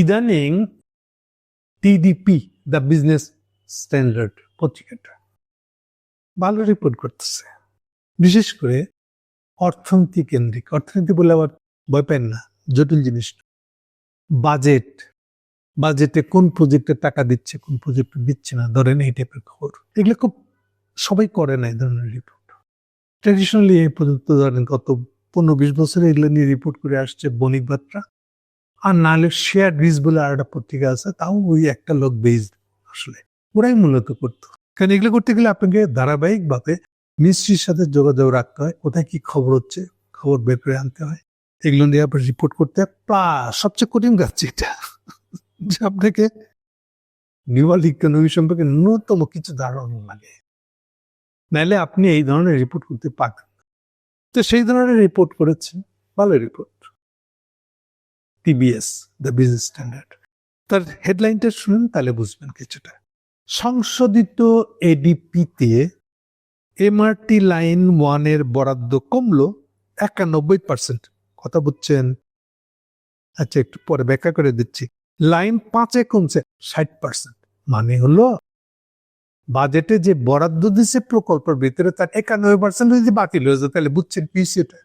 ইদানিং TDP the Business Standard পত্রিকাটা ভালো রিপোর্ট করতেছে। বিশেষ করে অর্থনীতি কেন্দ্রিক। অর্থনীতি বলে আবার ভয় পেন না, জটিল জিনিস বাজেট, বাজেটে কোন প্রজেক্টে টাকা দিচ্ছে, কোন প্রজেক্টে দিচ্ছে না, ধরেন এই টাইপের খবর। এগুলো খুব, সবাই করে না এই ধরনের রিপোর্ট ট্রেডিশনালি এই পর্যন্ত ধরেন গত পনেরো বিশ বছরে এগুলো নিয়ে রিপোর্ট করে আসছে বণিক বার্তা আর নাহলে শেয়ার রিস বলে আর একটা পত্রিকা আছে, তাও ওই একটা লোক বেসড আসলে। ওরাই মূলত করতো। কারণ এগুলো করতে গেলে আপনাকে ধারাবাহিকভাবে মিস্ত্রির সাথে যোগাযোগ রাখতে হয়, কোথায় কি খবর হচ্ছে, খবর বের করে আনতে হয়, এগুলো নিয়ে আপনার রিপোর্ট করতে হয়, প্লাস সবচেয়ে কঠিন কাজ এটা যে আপনাকে নিউয়াল ইকোনমি সম্পর্কে ন্যূনতম কিছু ধারণা লাগে। নাইলে আপনি এই ধরনের রিপোর্ট করতে পারবেন না। তো সেই ধরনের রিপোর্ট করেছেন, ভালো report TBS the Business Standard তার হেডলাইনটা শুনুন, তাহলে বুঝবেন কিছুটা। সংশোধিত এডিপিতে এমআরটি লাইন ওয়ানের বরাদ্দ কমলো একানব্বই পার্সেন্ট কথা বুঝছেন? আচ্ছা একটু পরে ব্যাখ্যা করে দিচ্ছি। লাইন পাঁচে কমছে ষাট পার্সেন্ট মানে হলো, বাজেটে যে বরাদ্দ দিছে প্রকল্পের ভিতরে তার একানব্বই পার্সেন্ট যদি বাতিল হয়ে যায়, তাহলে বুঝছেন পিসিটা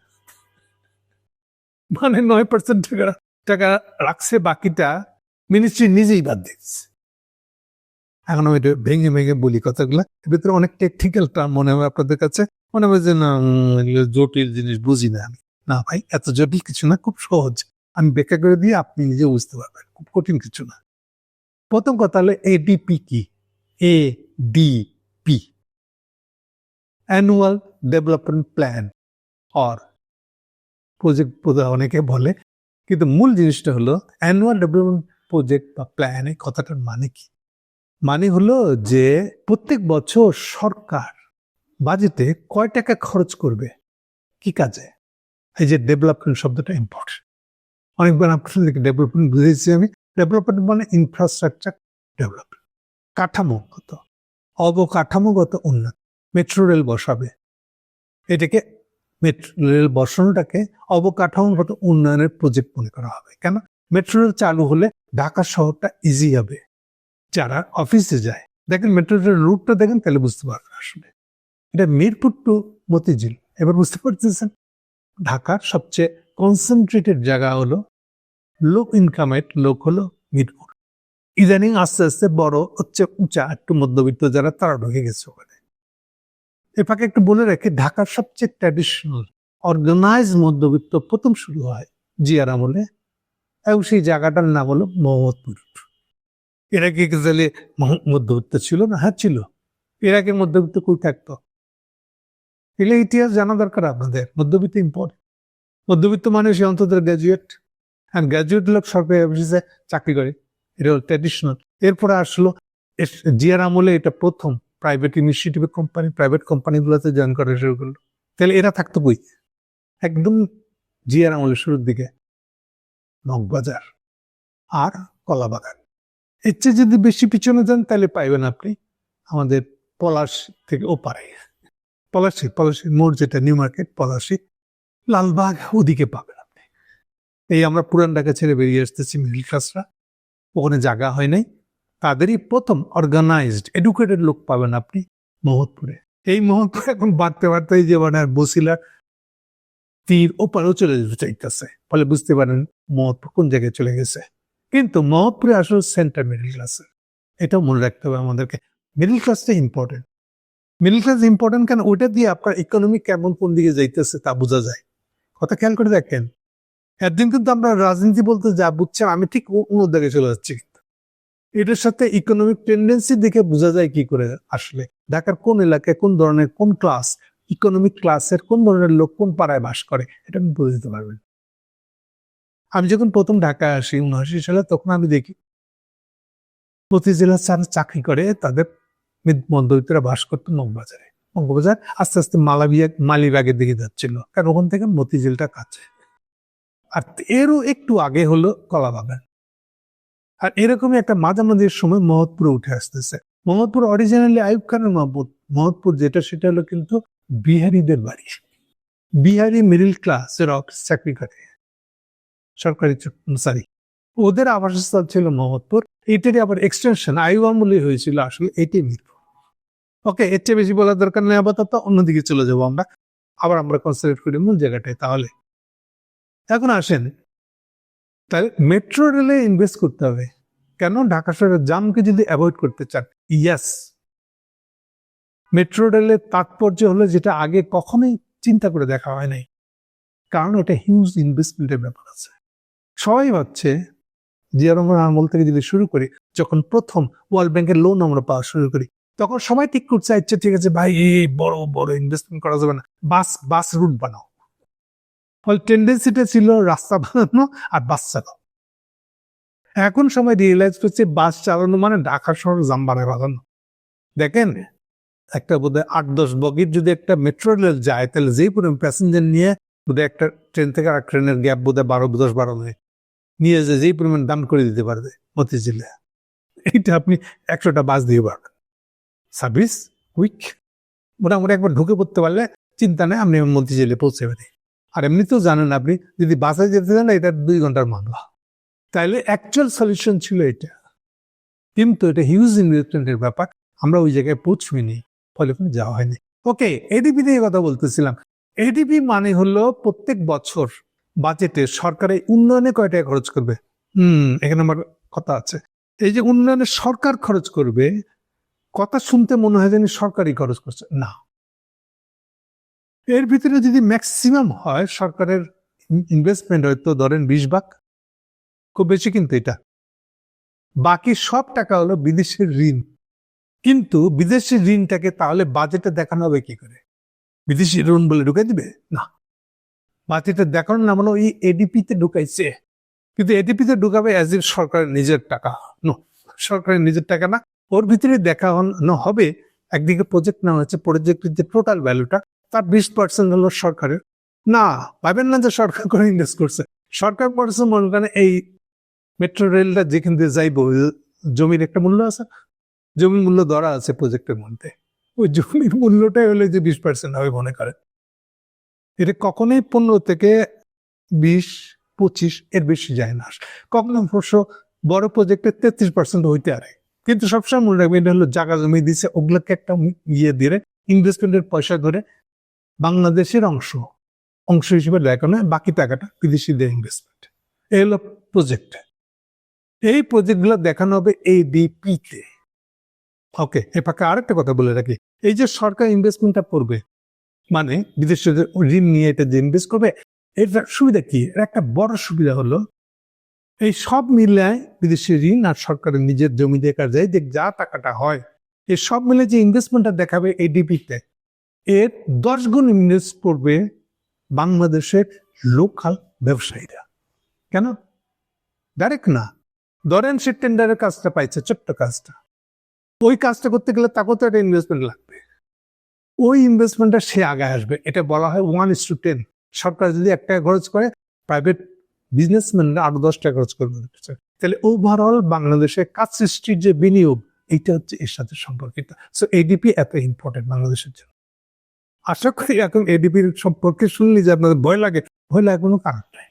মানে নয় পার্সেন্ট টাকা। টাকা রাখছে, বাকিটা মিনিস্ট্রি নিজেই বাদ দিচ্ছে। এখন আমি ভেঙে ভেঙে বলি কথাগুলো। ভিতরে অনেক টেকনিক্যাল টার্ম মনে হবে আপনাদের কাছে। মনে হবে যে, না জটিল জিনিস, বুঝি না আমি। না ভাই, এত জটিল কিছু না, খুব সহজ। আমি ব্যাখ্যা করে দিয়ে আপনি নিজে বুঝতে পারবেন, খুব কঠিন কিছু না। প্রথম কথা হলো এডিপি কি? A D P annual development plan or project অনেকে বলে কিন্তু মূল জিনিসটা হলো অ্যানুয়াল ডেভেলপমেন্ট প্রজেক্ট বা প্ল্যান এই কথাটার মানে কি? মানে হলো যে প্রত্যেক বছর সরকার বাজেটে কয় টাকা খরচ করবে? কি কাজে? এই যে ডেভেলপমেন্ট শব্দটা ইম্পর্টেন্ট অনেকবার আপনাদেরকে ডেভেলপমেন্ট বুঝেছি আমি। ডেভেলপমেন্ট মানে ইনফ্রাস্ট্রাকচার ডেভেলপমেন্ট কাঠামোগত, অবকাঠামোগত উন্নয়ন। মেট্রো রেল বসাবে। এটাকে মেট্রো রেল বসানোটাকে অবকাঠামোগত উন্নয়নের প্রজেক্ট মনে করা হবে। কেন? মেট্রো রেল চালু হলে ঢাকা শহরটা ইজি হবে। যারা অফিসে যায়, দেখেন মেট্রো রেল রুটটা দেখেন, তাহলে বুঝতে পারবেন আসলে। এটা মিরপুর টু মতিঝিল, এবার বুঝতে পারতেছেন? ঢাকার সবচেয়ে কনসেন্ট্রেটেড জায়গা হলো লো ইনকামের লোক হলো মিরপুর। ইদানিং আস্তে আস্তে বড় হচ্ছে উঁচা, একটু মধ্যবিত্ত যারা, তারা ঢুকে গেছে ওখানে। এ ফাঁকে একটু বলে রাখি, ঢাকার সবচেয়ে ট্র্যাডিশনাল অর্গানাইজ মধ্যবিত্ত প্রথম শুরু হয় জিয়ার আমলে এবং সেই জায়গাটার নাম হলো মোহাম্মদপুর। এর কি তাহলে মধ্যবিত্ত ছিল না? হ্যাঁ ছিল। এর আগে মধ্যবিত্ত কই থাকতো? এলে ইতিহাস জানা দরকার আপনাদের, মধ্যবিত্ত ইম্পর্টেন্ট মধ্যবিত্ত মানুষ অন্তত গ্র্যাজুয়েট আর গ্র্যাজুয়েট লোক সরকারি অফিসে চাকরি করে। এটা হলো ট্র্যাডিশনাল এরপরে আসলো জিয়ার আমলে এটা প্রথম। প্রাইভেট ইনিশিয়েটিভ কোম্পানি প্রাইভেট কোম্পানিগুলোতে জয়েন করা শুরু করল। তাহলে এরা থাকতো বই একদম জিয়ার আমলের শুরুর দিকে। নকবাজার আর কলাবাগান। এর চেয়ে যদি বেশি পিছনে যান, তাহলে পাইবেন আপনি আমাদের পলাশ থেকে ওপারে। পলাশি পলাশি মোড় যেটা, নিউ মার্কেট, পলাশি, লালবাগ, ওদিকে পাবেন আপনি। এই আমরা পুরান ঢাকা ছেড়ে বেরিয়ে আসতেছি মিডিল ক্লাসরা ওখানে জায়গা হয় নাই। তাদেরই প্রথম অর্গানাইজড এডুকেটেড লোক পাবেন আপনি মোহাম্মদপুরে এই মোহাম্মদপুর এখন বাড়তে বাড়তে যে মানে বসিলার তীর ওপারেও চলে যেতে চাইতেছে ফলে বুঝতে পারেন মোহাম্মদপুর কোন জায়গায় চলে গেছে। কিন্তু মোহাম্মদপুরে আসলে সেন্টার মিডল ক্লাসের এটাও মনে রাখতে হবে আমাদেরকে। মিডল ক্লাসটা ইম্পর্টেন্ট মিডল ক্লাস ইম্পর্টেন্ট কেন? ওইটা দিয়ে আপনার ইকোনমি কেমন কোন দিকে যাইতেছে তা বোঝা যায়। কথা খেয়াল করে দেখেন। একদিন কিন্তু আমরা রাজনীতি বলতে যা বুঝছেন, আমি ঠিক অন্য দিকে চলে যাচ্ছি। এটার সাথে ইকোনমিক টেন্ডেন্সি দেখে বোঝা যায় কি করে আসলে। ঢাকার কোন এলাকায় কোন ধরনের, কোন ক্লাস ইকোনমিক ক্লাসের কোন ধরনের লোক কোন পাড়ায় বাস করে, এটা আপনি বুঝে দিতে পারবেন। আমি যখন প্রথম ঢাকায় আসি উনআশি সালে, তখন আমি দেখি প্রতি জেলার চাকরি করে, তাদের মধ্যবিত্তরা বাস করতো মগবাজারে মগবাজার আস্তে আস্তে মালাবিয়া মালিবাগের দিকে যাচ্ছিল, কারণ ওখান থেকে মতিঝিলটা কাছে। আর এরও একটু আগে হলো কলাবাগান। আর এরকমই একটা মাঝামাঝির সময় মহৎপুরে উঠে আসতেছে। মহৎপুর অরিজিনালি আয়ুব খানের মহম্মদ মহৎপুর যেটা, সেটা হলো কিন্তু বিহারিদের বাড়ি। বিহারি মিডল ক্লাসের অফিস চাকরি করে। সরকারি সরি ওদের আবাসস্থল ছিল মোহাম্মদপুর এটারই আবার এক্সটেনশন আইওয়ামুলি হয়েছিল আসলে এটি মিরপুর। ওকে এর চেয়ে বেশি বলার দরকার নেই আপাতত। অন্যদিকে চলে যাব আমরা। আবার আমরা কনসেন্ট্রেট করি মূল জায়গাটায় তাহলে। এখন আসেন তাহলে মেট্রো রেলে ইনভেস্ট করতে হবে। কেন? ঢাকা শহরের জামকে যদি অ্যাভয়েড করতে চান ইয়াস মেট্রো রেলের তাৎপর্য হলো যেটা আগে কখনোই চিন্তা করে দেখা হয় নাই। কারণ এটা হিউজ ইনভেস্টমেন্টের ব্যাপার আছে। সবাই ভাবছে, জিয়া রহমান আমল থেকে যদি শুরু করি, যখন প্রথম ওয়ার্ল্ড ব্যাংকের লোন আমরা পাওয়া শুরু করি, তখন সবাই ঠিক করছে আচ্ছা ঠিক আছে, ভাই, এই বড় বড় ইনভেস্টমেন্ট করা যাবে না। বাস বাস রুট বানাও। ফলে টেন্ডেন্সিটা ছিল রাস্তা বানানো আর বাস চালানো। এখন সময় রিয়েলাইজ করছে বাস চালানো মানে ঢাকা শহর জাম বানায় বানানো। দেখেন, একটা বোধহয় আট দশ বগির যদি একটা মেট্রো রেল যায়, তাহলে যেই পরিমাণ প্যাসেঞ্জার নিয়ে বোধহয় একটা ট্রেন থেকে আর ট্রেনের গ্যাপ বোধহয় বারো, দশ, বারো মিনিট নিয়ে যে যেই পরিমাণ দাম করে দিতে পারবে মতিঝিলে। এইটা আপনি একশোটা বাস দিয়ে পারবেন। সার্ভিস উইক মোটামুটি একবার ঢুকে পড়তে পারলে চিন্তা নেই, আপনি মতিঝিলে পৌঁছে পারি আর এমনিতেও জানেন আপনি, যদি বাসে যেতে চান, এটা দুই ঘণ্টার মামলা। তাইলে অ্যাকচুয়াল সলিউশন ছিল এটা। কিন্তু এটা হিউজ ইনভেস্টমেন্টের ব্যাপার, আমরা ওই জায়গায় পৌঁছবিনি ফলে কোনো যাওয়া হয়নি। ওকে এডিপি নিয়ে কথা বলতেছিলাম। এডিপি মানে হলো প্রত্যেক বছর বাজেটে সরকারের উন্নয়নে কয় টাকা খরচ করবে? হুম, এখানে আমার কথা আছে। এই যে উন্নয়নে সরকার খরচ করবে, কথা শুনতে মনে হয় যেন সরকারই খরচ করছে। না। এর ভিতরে যদি ম্যাক্সিমাম হয় সরকারের ইনভেস্টমেন্ট হয়তো ধরেন বিশ ভাগ, খুব বেশি কিন্তু এটা। বাকি সব টাকা হলো বিদেশের ঋণ। কিন্তু বিদেশি ঋণটাকে তাহলে বাজেটে দেখানো হবে কি করে? বিদেশি ঋণ বলে ঢুকে দিবে? না। বাজেটে দেখানোর নাম হলো ওই এডিপিতে ঢুকাইছে। কিন্তু এডিপিতে ঢুকাবে অ্যাজ ইফ সরকারের নিজের টাকা। নো সরকারের নিজের টাকা না। ওর ভিতরে দেখানো হবে, একদিকে প্রজেক্ট নেওয়া হচ্ছে প্রজেক্টের যে টোটাল ভ্যালুটা তার বিশ পার্সেন্ট হলো সরকারের। না, ভাবেন না যে সরকার করে ইনভেস্ট করছে। সরকার করছে মনে করেন এই মেট্রো রেলটা যেখান দিয়ে যাইব জমির একটা মূল্য আছে। জমির মূল্য ধরা আছে প্রজেক্টের মধ্যে। ওই জমির মূল্যটাই হলে যে বিশ পার্সেন্ট হবে মনে করেন। এটা কখনোই পনেরো থেকে বিশ, পঁচিশ এর বেশি যায় না। কখনো অবশ্য বড় প্রজেক্টের তেত্রিশ পার্সেন্ট হইতে পারে। কিন্তু সবসময় মনে রাখবে এটা হলো জায়গা জমি দিছে, ওগুলোকে একটা ইয়ে দিয়ে ইনভেস্টমেন্টের পয়সা ধরে বাংলাদেশের অংশ অংশ হিসেবে দেখানো হয়, বাকি টাকাটা বিদেশিদের ইনভেস্টমেন্ট এই হলো প্রজেক্ট এই প্রজেক্টগুলো দেখানো হবে এডিপিতে ওকে এ পাকে আরেকটা কথা বলে রাখি। এই যে সরকার ইনভেস্টমেন্টটা করবে মানে বিদেশে যে ঋণ নিয়ে এটা যে ইনভেস্ট করবে এটা সুবিধা কি? এর একটা বড় সুবিধা হলো এই সব মিলায় বিদেশি ঋণ আর সরকারের নিজের জমি কাজ যায় যে যা টাকাটা হয় এই সব মিলে যে ইনভেস্টমেন্টটা দেখাবে এই এডিপিতে এর দশ গুণ ইনভেস্ট করবে বাংলাদেশের লোকাল ব্যবসায়ীরা। কেন? ডাইরেক্ট না। ধরেন সে টেন্ডারের কাজটা পাইছে, ছোট্ট কাজটা। ওই কাজটা করতে গেলে তাকেও তো একটা ইনভেস্টমেন্ট লাগবে। ওই ইনভেস্টমেন্টটা সে আগে আসবে। এটা বলা হয় ওয়ান ইস টু টেন সরকার যদি এক টাকা খরচ করে প্রাইভেট বিজনেসম্যানরা আরও দশ টাকা খরচ করবে। তাহলে ওভারঅল বাংলাদেশে কাজ সৃষ্টির যে বিনিয়োগ, এইটা হচ্ছে এর সাথে সম্পর্কিত। সো এডিপি এত ইম্পর্টেন্ট বাংলাদেশের জন্য। আশা করি এখন এডিপির সম্পর্কে শুনলি যে আপনাদের ভয় লাগে ভয় লাগে কোনো কারণ নাই।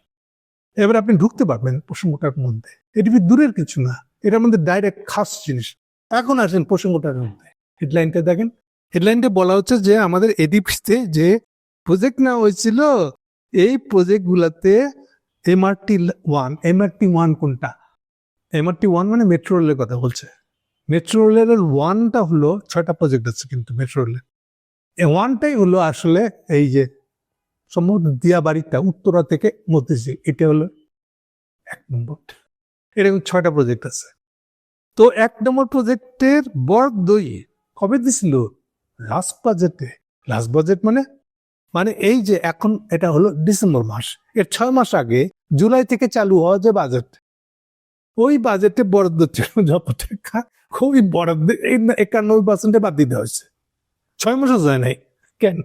এবার আপনি ঢুকতে পারবেন প্রসঙ্গটার মধ্যে। এডিপি দূরের কিছু না, এটার মধ্যে ডাইরেক্ট খাস জিনিস। এখন আসেন প্রসঙ্গটার মধ্যে। হেডলাইনটা দেখেন। হেডলাইনটা বলা হচ্ছে যে আমাদের এডিপিতে যে প্রজেক্ট নেওয়া হয়েছিল, এই প্রজেক্ট গুলাতে এমআরটি ওয়ান এমআরটি ওয়ান কোনটা? এমআরটি ওয়ান মানে মেট্রো রেলের কথা বলছে। মেট্রো রেলের ওয়ানটা হলো ছয়টা প্রজেক্ট আছে কিন্তু মেট্রো রেলের ওয়ানটাই হলো আসলে এই যে সম্ভবত দিয়াবাড়িটা উত্তরা থেকে মতিঝিল এটা হলো এক নম্বর। এরকম ছয়টা প্রজেক্ট আছে। তো এক নম্বর প্রজেক্টের বরাদ্দ দই কবে দিছিল? লাস্ট বাজেটে লাস্ট বাজেট মানে? মানে এই যে এখন এটা হলো ডিসেম্বর মাস। এর ছয় মাস আগে জুলাই থেকে চালু হওয়া যে বাজেট ওই বাজেটে বরাদ্দ ছিল যত টাকা খুবই বরাদ্দ। একানব্বই পার্সেন্টে বাদ দিতে হয়েছে। ছয় মাসও যায় নাই। কেন?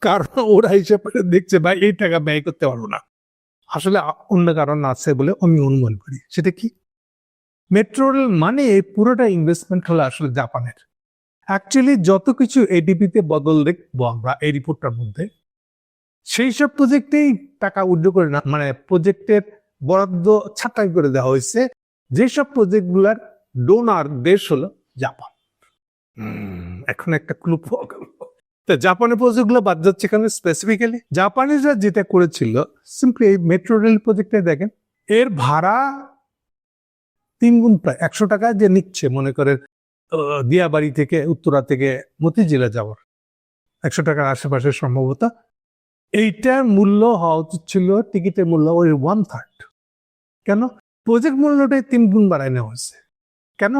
কারণ ওরা হিসাব করে দেখছে, ভাই, এই টাকা ব্যয় করতে পারব না। আসলে অন্য কারণ আছে বলে আমি অনুমান করি। সেটা কি? মেট্রো রেল মানে পুরোটা ইনভেস্টমেন্ট হলো আসলে জাপানের। অ্যাকচুয়ালি যত কিছু এডিপিতে বদল দেখব আমরা এই রিপোর্টটার মধ্যে, সেই সব প্রজেক্টেই টাকা উদ্যোগ করে না মানে প্রজেক্টের বরাদ্দ ছাঁটাই করে দেওয়া হয়েছে। যেসব প্রজেক্টগুলার ডোনার দেশ হলো জাপান। এখন একটা ক্লু তা জাপানের প্রজেক্টগুলো বাদ যাচ্ছে এখানে স্পেসিফিক্যালি জাপানিজরা যেটা করেছিল সিম্পলি এই মেট্রো রেল প্রজেক্টে দেখেন, এর ভাড়া তিন গুণ প্রায়, একশো টাকা যে নিচ্ছে, মনে করেন দিয়াবাড়ি থেকে উত্তরা থেকে মতিঝিলা যাওয়ার। একশো টাকার আশেপাশে সম্ভবত। এইটার মূল্য হওয়া উচিত ছিল, টিকিটের মূল্য ওই ওয়ান থার্ড কেন? প্রজেক্ট মূল্যটাই তিন গুণ বাড়ায় নেওয়া হয়েছে। কেন?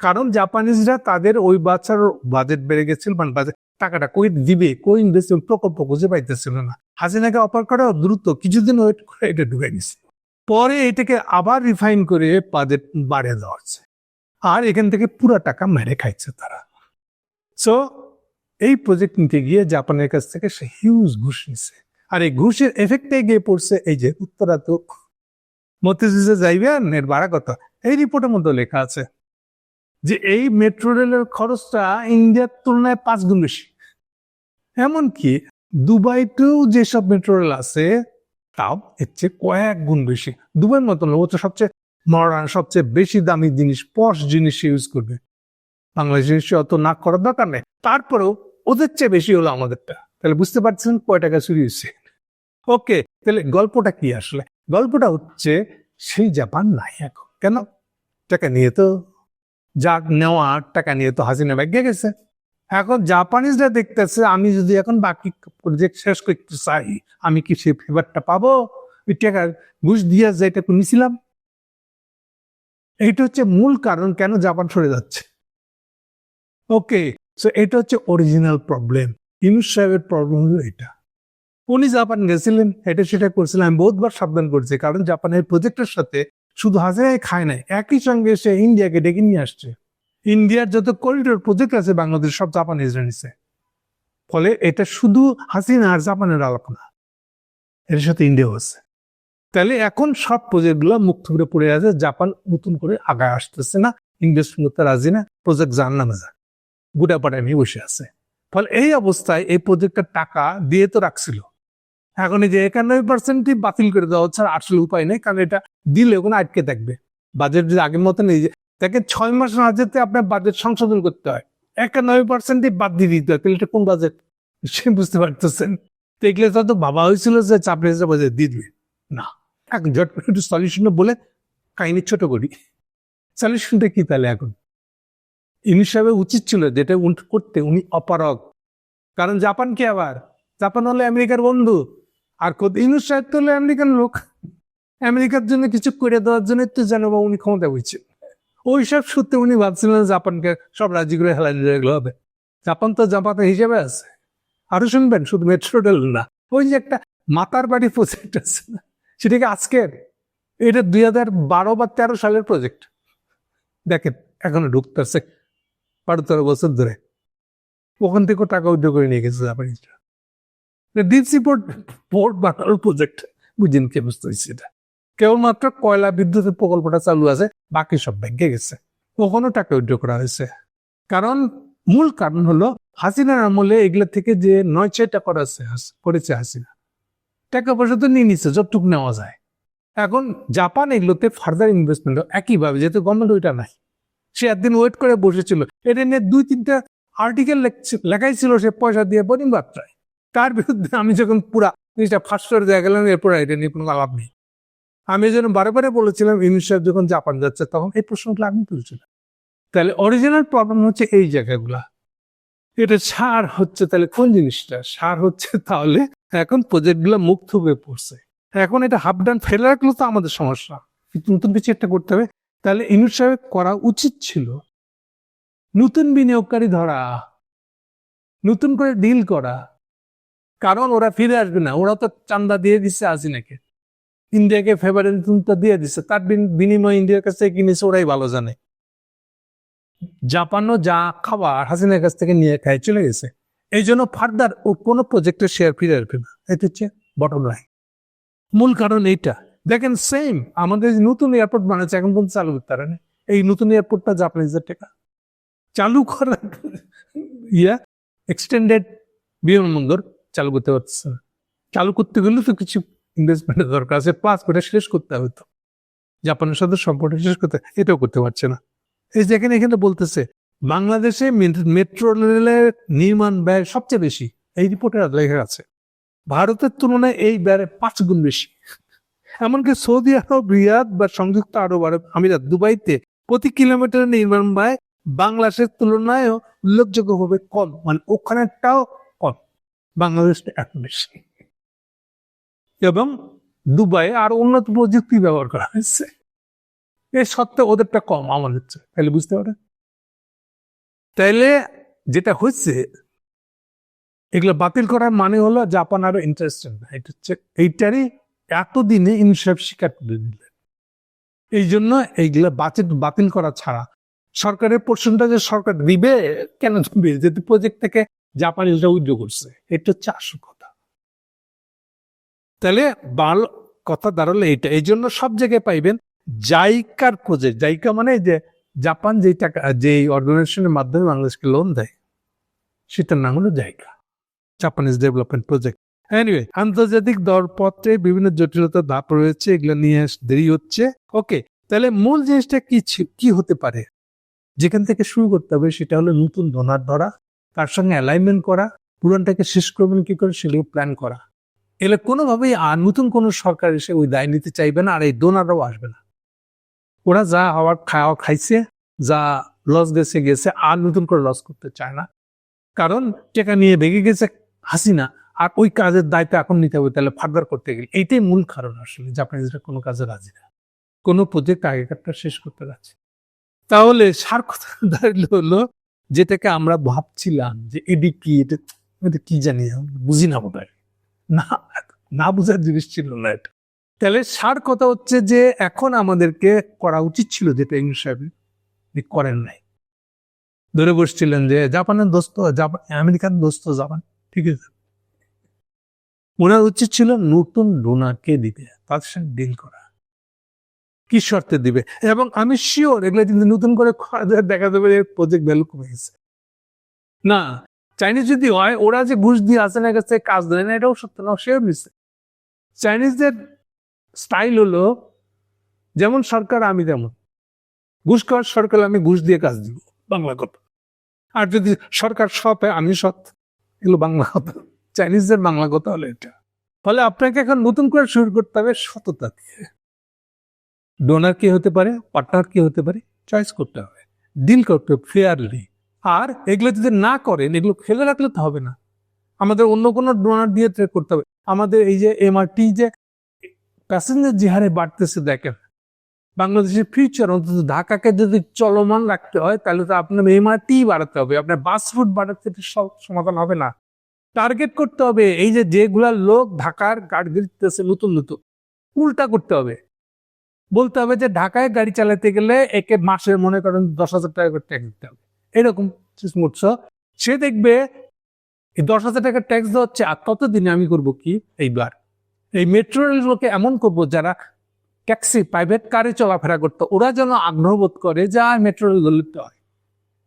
কারণ জাপানিজরা তাদের ওই বাচ্চার বাজেট বেড়ে গেছিল মানে বাজেট টাকাটা কই দিবে, কই ইনভেস্ট প্রকল্প খুঁজে পাইতেছিল না। হাসিনাকে অপার করা দ্রুত, কিছুদিন ওয়েট করে এটা ঢুকে গেছে পরে এটাকে আবার রিফাইন করে বাজেট বাড়িয়ে দেওয়া হচ্ছে। আর এখান থেকে পুরা টাকা মেরে খাইছে তারা। সো এই প্রজেক্ট নিতে গিয়ে জাপানের কাছ থেকে সে হিউজ ঘুষ নিছে। আর এই ঘুষের এফেক্টে গিয়ে পড়ছে এই যে উত্তরা তো মতিঝিলে যাইবেন, এর বাড়া কথা এই রিপোর্টের মধ্যে লেখা আছে যে এই মেট্রো রেলের খরচটা ইন্ডিয়ার তুলনায় পাঁচ গুণ বেশি। এমনকি দুবাইতেও যেসব মেট্রো রেল আছে তাও এর চেয়ে কয়েক গুণ বেশি। দুবাইয়ের মতো না, ও তো সবচেয়ে মডার্ন সবচেয়ে বেশি দামি জিনিস পশ জিনিস ইউজ করবে। বাংলাদেশের সে অত না করার দরকার নেই। তারপরেও ওদের চেয়ে বেশি হলো আমাদেরটা। তাহলে বুঝতে পারছেন কয় টাকা চুরি হয়েছে। ওকে তাহলে গল্পটা কি আসলে? গল্পটা হচ্ছে সেই জাপান নাই এখন। কেন? টাকা নিয়ে তো যা নেওয়া আট টাকা নিয়ে তো হাসিনা ব্যাগে গেছে। এখন জাপানিজরা দেখতেছে, আমি যদি এখন বাকি প্রজেক্ট শেষ করতে চাই, আমি কি সেই ফেভারটা পাবো? টাকা ঘুষ দিয়ে যেটা নিছিলাম। এইটা হচ্ছে মূল কারণ কেন জাপান সরে যাচ্ছে। ওকে সো এটা হচ্ছে অরিজিনাল প্রবলেম ইনুস সাহেবের প্রবলেম হলো এটা। উনি জাপান গেছিলেন এটা সেটা করছিলেন, আমি বহুতবার সাবধান করছি, কারণ জাপানের প্রজেক্টের সাথে শুধু হাজারাই খায় নাই, একই সঙ্গে সে ইন্ডিয়াকে ডেকে নিয়ে আসছে। ইন্ডিয়ার যত করিডোর প্রজেক্ট আছে বাংলাদেশ, সব জাপানিজরা নিছে। ফলে এটা শুধু হাসিনা আর জাপানের আলাপ না, এর সাথে ইন্ডিয়া হচ্ছে তাহলে এখন সব প্রজেক্ট প্রজেক্টগুলো মুক্ত করে পড়ে আছে জাপান নতুন করে আগায় আসতেছে না ইনভেস্ট করতে রাজি না প্রজেক্ট যার নামে যান বুড়াপাড়ায় নিয়ে বসে আছে। ফলে এই অবস্থায় এই প্রজেক্টের টাকা দিয়ে তো রাখছিল। এখন এই যে একানব্বই পার্সেন্টই বাতিল করে দেওয়া হচ্ছে আর আসলে উপায় নেই, কারণ এটা দিলে ওখানে আটকে থাকবে। বাজেট যদি আগের মতো নেই দেখেন ছয় মাস না যেতে আপনার বাজেট সংশোধন করতে হয়। একানব্বই পার্সেন্টই বাদ দিয়ে দিতে হয়, তাহলে এটা কোন বাজেট সে বুঝতে পারতেছেন। তো এগুলো তো ভাবা হয়েছিল যে চাপড়ে বাজেট দিয়ে দিবে। না। এখন ঝট একটু সলিউশন বলে কাহিনী ছোট করি। সলিউশনটা কি তাহলে এখন? ইনি সাহেবের উচিত ছিল যেটা করতে, উনি অপারগ। কারণ জাপান কি আবার? জাপান হলে আমেরিকার বন্ধু। আর কত ইনুস সাহেব তো আমেরিকান লোক। আমেরিকার জন্য কিছু করে দেওয়ার জন্য তো জানো বা উনি ক্ষমতা বুঝছেন ওই সব সূত্রে উনি ভাবছিলেন জাপানকে সব রাজি করে হেলাই দিয়ে গেলে হবে। জাপান তো জাপানের হিসেবে আছে। আরও শুনবেন, শুধু মেট্রো রেল না। ওই যে একটা মাতার বাড়ি প্রজেক্ট আছে সেটাকে আজকের? এটা দুই হাজার বারো বা তেরো সালের প্রজেক্ট দেখেন, এখনও ঢুকতেছে। বারো তেরো বছর ধরে। ওখান থেকে টাকা উদ্যোগ করে নিয়ে গেছে জাপানিজরা ডিপসি পোর্ট বানানোর প্রজেক্ট বুঝিন কে বুঝতে হয়েছে এটা? কেবলমাত্র কয়লা বিদ্যুতের প্রকল্পটা চালু আছে, বাকি সব ব্যাংকে গেছে। ওখানেও টাকা উদ্যোগ করা হয়েছে? কারণ মূল কারণ হলো, হাসিনার আমলে এগুলা থেকে যে নয় ছয়টা করেছে করেছে হাসিনা। টাকা পয়সা তো নিয়ে নিচ্ছে যতটুক নেওয়া যায়। এখন জাপান এগুলোতে ফার্দার ইনভেস্টমেন্ট একইভাবে, যেহেতু গভর্নমেন্ট ওইটা নাই। সে একদিন ওয়েট করে বসেছিল। এটা নিয়ে দুই তিনটা আর্টিকেল লেখাই ছিল সে পয়সা দিয়ে বোরিং বার্তায় তার বিরুদ্ধে আমি যখন পুরা জিনিসটা ফার্স্ট করে দেওয়া গেলাম, এরপর এটা নিয়ে কোনো লাভ নেই। আমি জন্য বারে বারে বলেছিলাম ইউনিট সাহেব যখন জাপান যাচ্ছে, তখন এই প্রশ্নগুলো আমি তুলছিলাম। তাহলে অরিজিনাল প্রবলেম হচ্ছে এই জায়গাগুলা। এটা সার হচ্ছে তাহলে কোন জিনিসটা? সার হচ্ছে তাহলে এখন প্রজেক্টগুলো মুক্ত হয়ে পড়ছে। এখন এটা হাফ ডান ফেলে রাখলে তো আমাদের সমস্যা। নতুন কিছু একটা করতে হবে। তাহলে ইউনিট সাহেব করা উচিত ছিল নতুন বিনিয়োগকারী ধরা, নতুন করে ডিল করা। কারণ ওরা ফিরে আসবে না। ওরা তো চান্দা দিয়ে দিচ্ছে হাসিনাকে ইন্ডিয়াকে ফেভারিজমটা দিয়ে দিচ্ছে তার বিন- বিনিময়ে ইন্ডিয়ার কাছ কিনেছে, ওরাই ভালো জানে। জাপানও যা খাবার হাসিনার কাছ থেকে নিয়ে খায়, চলে গেছে। এই জন্য ফার্দার ও কোনো প্রজেক্টের শেয়ার ফিরে আসবে না। এটা হচ্ছে বটম লাইন মূল কারণ এইটা। দেখেন সেম আমাদের নতুন এয়ারপোর্ট বানাচ্ছে, এখন পর্যন্ত চালু করতে পারে না। এই নতুন এয়ারপোর্টটা জাপানিজের টাকা চালু করার ইয়া এক্সটেন্ডেড বিমানবন্দর। চালু করতে পারছে না। চালু করতে গেলে তো কিছু ইনভেস্টমেন্টের দরকার আছে। প্লাস ওটা শেষ করতে হবে তো। জাপানের সাথে সম্পর্ক শেষ করতে এটাও করতে পারছে না। এই যেখানে এখানে বলতেছে, বাংলাদেশে মেট্রো রেলের নির্মাণ ব্যয় সবচেয়ে বেশি। এই রিপোর্টে লেখা আছে। ভারতের তুলনায় এই ব্যয় পাঁচ গুণ বেশি। এমনকি সৌদি আরব, রিয়াদ বা সংযুক্ত আরব আরব আমিরাত দুবাইতে প্রতি কিলোমিটার নির্মাণ ব্যয় বাংলাদেশের তুলনায় উল্লেখযোগ্যভাবে কম। মানে ওখানেরটাও কম বাংলাদেশটা এত বেশি এবং দুবাই আর উন্নত প্রযুক্তি ব্যবহার করা হয়েছে। এ সত্ত্বেও ওদেরটা কম আমাদের তাহলে বুঝতে পারে? তাইলে যেটা হচ্ছে এগুলো বাতিল করার মানে হলো জাপান আরও ইন্টারেস্টেড না। এটা হচ্ছে, এইটারই এতদিনে ইনসাফ স্বীকার করে দিলেন। এই জন্য এইগুলা বাতিল বাতিল করা ছাড়া সরকারের পোর্শনটা যে সরকার দিবে, কেন দিবে? যদি প্রজেক্ট থেকে জাপানিজরা উইথড্র করছে। এটা হচ্ছে আসল কথা। তাহলে বাল কথা দাঁড়াল এইটা। এই জন্য সব জায়গায় পাইবেন জাইকার প্রজেক্ট জাইকা মানে যে জাপান যে টাকা যে অর্গানাইজেশনের মাধ্যমে বাংলাদেশকে লোন দেয়, সেটার নাম হলো JICA. Japanese development project anyway আন্তর্জাতিক দরপত্রে বিভিন্ন জটিলতা ধাপ রয়েছে, এগুলো নিয়ে দেরি হচ্ছে। ওকে তাহলে মূল জিনিসটা কি কি হতে পারে? যেখান থেকে শুরু করতে হবে সেটা হলো নতুন ডোনার ধরা। তার সঙ্গে অ্যালাইনমেন্ট করা পুরানটাকে শেষ করবেন কি করে? সেগুলো প্ল্যান করা। এলে কোনোভাবেই আর নতুন কোনো সরকার এসে ওই দায় নিতে চাইবে না, আর এই ডোনাররাও আসবে না। ওরা যা হওয়ার খাওয়া খাইছে, যা লস গেছে গেছে, আর নতুন করে লস করতে চায় না। কারণ টাকা নিয়ে বেগে গেছে হাসিনা, আর ওই কাজের দায়িত্ব এখন নিতে হবে, তাহলে ফার্দার করতে গেলে। এইটাই মূল কারণ আসলে জাপানিজরা কোনো কাজে রাজি না। কোনো প্রজেক্ট আগেকারটা শেষ করতে রাজি তাহলে সার কথা দাঁড়িয়ে হলো যেটাকে আমরা ভাবছিলাম যে এডি কি, এটা কি জানি, বুঝি না বোধ না না বুঝার জিনিস ছিল না এটা। তাহলে সার কথা হচ্ছে যে এখন আমাদেরকে করা উচিত ছিল যেটা ইংলিশ সাহেব করেন নাই। ধরে বসছিলেন যে জাপানের দোস্ত আমেরিকান দোস্ত জাপান, ঠিক আছে। ওনার উচিত ছিল নতুন ডোনারকে দিতে তাদের সঙ্গে ডিল করা। কি শর্তে দিবে? এবং আমি শিওর এগুলো কিন্তু নতুন করে দেখা যাবে প্রজেক্ট ভ্যালু কমে গেছে। না চাইনিজ যদি হয়, ওরা যে ঘুষ দিয়ে আসে না কাছে কাজ দেয় না, এটাও সত্য না সেও নিচ্ছে চাইনিজদের স্টাইল হলো, যেমন সরকার, আমি তেমন। ঘুষ খাওয়ার সরকার, আমি ঘুষ দিয়ে কাজ দিব, বাংলা কথা। আর যদি সরকার সৎ হয়, আমি সৎ, এগুলো বাংলা কথা। চাইনিজদের বাংলা কথা হলো এটা। ফলে আপনাকে এখন নতুন করে শুরু করতে হবে সততা দিয়ে। ডোনার কে হতে পারে? পার্টনার কি হতে পারে? চয়েস করতে হবে। ডিল করতে হবে ফেয়ারলি আর এগুলো যদি না করেন, এগুলো ফেলে রাখলে তো হবে না। আমাদের অন্য কোনো ডোনার দিয়ে ট্রেড করতে হবে। আমাদের এই যে এমআরটি যে প্যাসেঞ্জার যে হারে বাড়তেছে দেখেন। বাংলাদেশের ফিউচার অন্তত ঢাকাকে যদি চলমান রাখতে হয়, তাহলে তো আপনার এমআরটি বাড়াতে হবে। আপনার বাস রুট বাড়াতে সব সমাধান হবে না। টার্গেট করতে হবে। এই যে যেগুলা লোক ঢাকার গাড়ি দিতেছে নতুন নতুন, উল্টা করতে হবে। বলতে হবে যে ঢাকায় গাড়ি চালাতে গেলে একে মাসে মনে করেন দশ হাজার টাকা করে ট্যাক্স দিতে হবে। এরকম মুহূর্ত সে দেখবে এই দশ হাজার টাকা ট্যাক্স দেওয়া হচ্ছে, আর ততদিনে আমি করব কি? এইবার। এই মেট্রো রেলগুলোকে এমন করব, যারা ট্যাক্সি প্রাইভেট কারে চলাফেরা করতো, ওরা যেন আগ্রহ বোধ করে যা মেট্রো রেল দলিত হয়।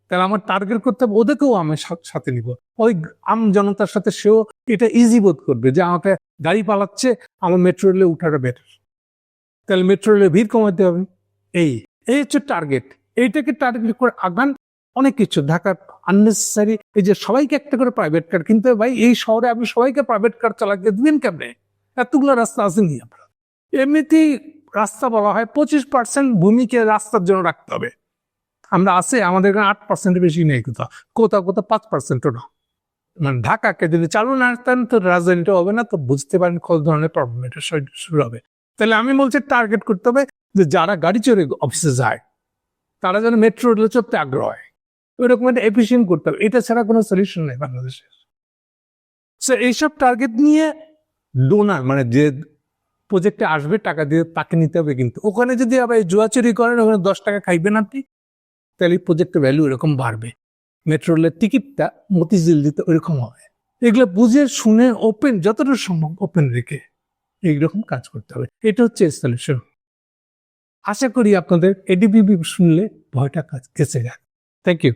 তাহলে আমার টার্গেট করতে হবে, ওদেরকেও আমি সাথে নিব। ওই আম জনতার সাথে সেও এটা ইজি বোধ করবে যে আমাকে গাড়ি পালাচ্ছে, আমার মেট্রো রেলে উঠাটা বেটার তাহলে মেট্রো রেলে ভিড় কমাতে হবে। এই এই হচ্ছে টার্গেট এইটাকে টার্গেট করে আগান অনেক কিছু। ঢাকার আননেসেসারি এই যে সবাইকে একটা করে প্রাইভেট কার কিন্তু ভাই, এই শহরে আপনি সবাইকে প্রাইভেট কার চালাতে দিবেন কেমনে? এতগুলো রাস্তা আসেনি আপনার? এমনিতেই রাস্তা বলা হয় পঁচিশ পার্সেন্ট ভূমিকে রাস্তার জন্য রাখতে হবে। আমরা আছে, আমাদের এখানে আট পার্সেন্টের বেশি নেই কোথাও। কোথাও কোথাও পাঁচ পার্সেন্টও না। মানে ঢাকাকে যদি চালু না তো রাজধানীটা হবে না, তো বুঝতে পারেন কত ধরনের প্রবলেম এটা শুরু হবে। তাহলে আমি বলছি টার্গেট করতে হবে যে যারা গাড়ি চড়ে অফিসে যায়, তারা যেন মেট্রো রেলে চড়তে আগ্রহ হয়। ওইরকম একটা এফিসিয়েন্ট করতে হবে। এটা ছাড়া কোনো সলিউশন নেই বাংলাদেশের। সো এইসব টার্গেট নিয়ে ডোনার মানে যে প্রজেক্টে আসবে, টাকা দিয়ে তাকে নিতে হবে কিন্তু। ওখানে যদি আবার জুয়া চুরি করেন, ওখানে দশ টাকা খাইবেন আপনি, তাহলে এই প্রজেক্টের ভ্যালু এরকম বাড়বে। মেট্রো রেলের টিকিটটা মতিঝিল দিতে ওইরকম হবে। এগুলো বুঝে, শুনে ওপেন যতটা সম্ভব ওপেন রেখে। এইরকম কাজ করতে হবে। এটা হচ্ছে সলিউশন আশা করি আপনাদের এডিবিবি শুনলে ভয়টা কাজ গেছে যাক থ্যাংক ইউ